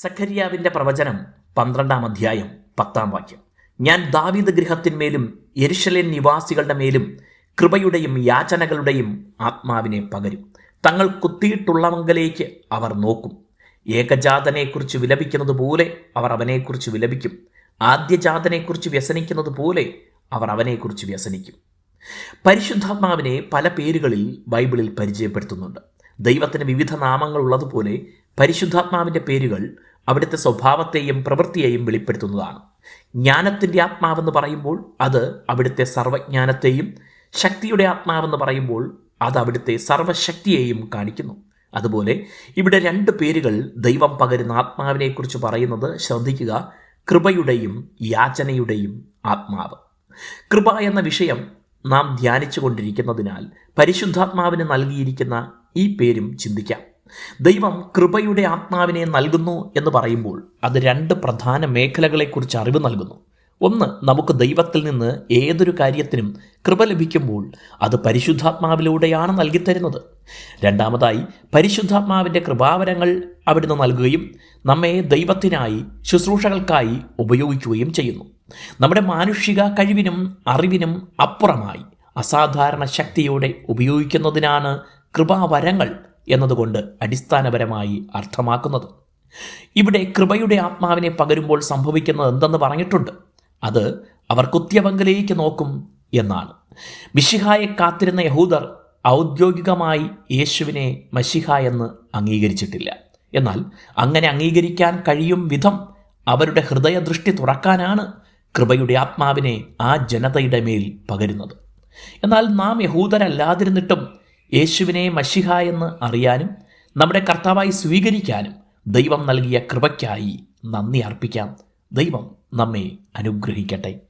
സഖരിയാവിന്റെ പ്രവചനം പന്ത്രണ്ടാം അധ്യായം പത്താം വാക്യം. ഞാൻ ദാവീദ് ഗൃഹത്തിന്മേലും എരിശലേൻ നിവാസികളുടെ മേലും കൃപയുടെയും യാചനകളുടെയും ആത്മാവിനെ പകരും. തങ്ങൾ കുത്തിയിട്ടുള്ളവങ്കലേക്ക് അവർ നോക്കും. ഏകജാതനെക്കുറിച്ച് വിലപിക്കുന്നത് പോലെ അവർ അവനെക്കുറിച്ച് വിലപിക്കും. ആദ്യജാതനെക്കുറിച്ച് വ്യസനിക്കുന്നത് പോലെ അവർ അവനെക്കുറിച്ച് വ്യസനിക്കും. പരിശുദ്ധാത്മാവിനെ പല പേരുകളിൽ ബൈബിളിൽ പരിചയപ്പെടുത്തുന്നുണ്ട്. ദൈവത്തിന് വിവിധ നാമങ്ങൾ ഉള്ളതുപോലെ പരിശുദ്ധാത്മാവിന്റെ പേരുകൾ അവിടുത്തെ സ്വഭാവത്തെയും പ്രവൃത്തിയെയും വെളിപ്പെടുത്തുന്നതാണ്. ജ്ഞാനത്തിന്റെ ആത്മാവെന്ന് പറയുമ്പോൾ അത് അവിടുത്തെ സർവജ്ഞാനത്തെയും ശക്തിയുടെ ആത്മാവെന്ന് പറയുമ്പോൾ അത് അവിടുത്തെ സർവശക്തിയെയും കാണിക്കുന്നു. അതുപോലെ ഇവിടെ രണ്ട് പേരുകൾ ദൈവം പകരുന്ന ആത്മാവിനെക്കുറിച്ച് പറയുന്നത് ശ്രദ്ധിക്കുക കൃപയുടെയും യാചനയുടെയും ആത്മാവ്. കൃപ എന്ന വിഷയം നാം ധ്യാനിച്ചു കൊണ്ടിരിക്കുന്നതിനാൽ പരിശുദ്ധാത്മാവിന് നൽകിയിരിക്കുന്ന ഈ പേരും ചിന്തിക്കാം. ദൈവം കൃപയുടെ ആത്മാവിനെ നൽകുന്നു എന്ന് പറയുമ്പോൾ അത് രണ്ട് പ്രധാന മേഖലകളെക്കുറിച്ച് അറിവ് നൽകുന്നു. ഒന്ന് നമുക്ക് ദൈവത്തിൽ നിന്ന് ഏതൊരു കാര്യത്തിനും കൃപ ലഭിക്കുമ്പോൾ അത് പരിശുദ്ധാത്മാവിലൂടെയാണ് നൽകിത്തരുന്നത് രണ്ടാമതായി പരിശുദ്ധാത്മാവിന്റെ കൃപാവരങ്ങൾ അവിടുന്ന് നൽകുകയും നമ്മെ ദൈവത്തിനായി ശുശ്രൂഷകൾക്കായി ഉപയോഗിക്കുകയും ചെയ്യുന്നു. നമ്മുടെ മാനുഷിക കഴിവിനും അറിവിനും അപ്പുറമായി അസാധാരണ ശക്തിയോടെ ഉപയോഗിക്കുന്നതിനാണ് കൃപാവരങ്ങൾ എന്നതുകൊണ്ട് അടിസ്ഥാനപരമായി അർത്ഥമാക്കുന്നത്. ഇവിടെ കൃപയുടെ ആത്മാവിനെ പകരുമ്പോൾ സംഭവിക്കുന്നത് എന്തെന്ന് പറഞ്ഞിട്ടുണ്ട്. അത് അവർ കുത്യപങ്കലേക്ക് നോക്കും എന്നാണ്. മിശിഹായെ കാത്തിരുന്ന യഹൂദർ ഔദ്യോഗികമായി യേശുവിനെ മഷിഹ എന്ന് അംഗീകരിച്ചിട്ടില്ല. എന്നാൽ അങ്ങനെ അംഗീകരിക്കാൻ കഴിയും വിധം അവരുടെ ഹൃദയദൃഷ്ടി തുറക്കാനാണ് കൃപയുടെ ആത്മാവിനെ ആ ജനതയുടെ മേൽ പകരുന്നത്. എന്നാൽ നാം യഹൂദരല്ലാതിരുന്നിട്ടും യേശുവിനെ മഷിഹ എന്ന് അറിയാനും നമ്മുടെ കർത്താവായി സ്വീകരിക്കാനും ദൈവം നൽകിയ കൃപയ്ക്കായി നന്ദി അർപ്പിക്കാം. ദൈവം നമ്മെ അനുഗ്രഹിക്കട്ടെ.